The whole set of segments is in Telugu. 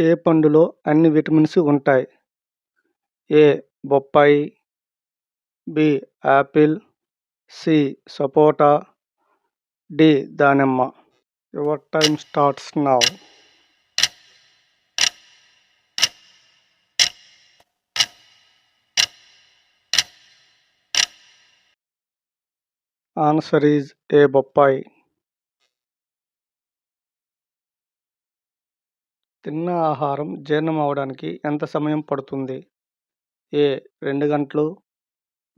ఏ పండులో అన్ని విటమిన్స్ ఉంటాయి? ఏ. బొప్పాయి బి. Apple C. సపోటా డి. దానిమ్మ. Your time starts now. Answer is A బొప్పాయి. తిన్న ఆహారం జీర్ణం అవ్వడానికి ఎంత సమయం పడుతుంది? ఏ. రెండు గంటలు.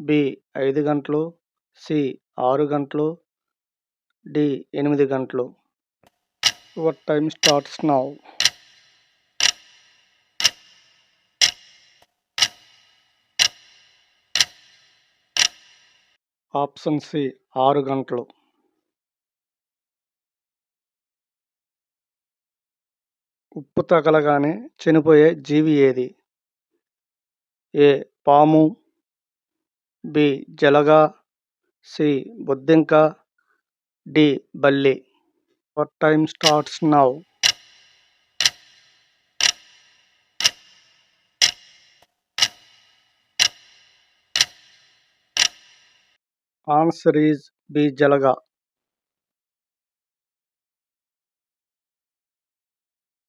బి. ఐదు గంటలు. సి. ఆరు గంటలు. డి. ఎనిమిది గంటలు. Your time starts now option C. ఆరు గంటలు. ఉప్పు తగలగానే చనిపోయే జీవి ఏది? ఏ. పాము బి. జలగ సి. బొద్దింక డి. బల్లి. Your time starts now. Answer is B. జలగా.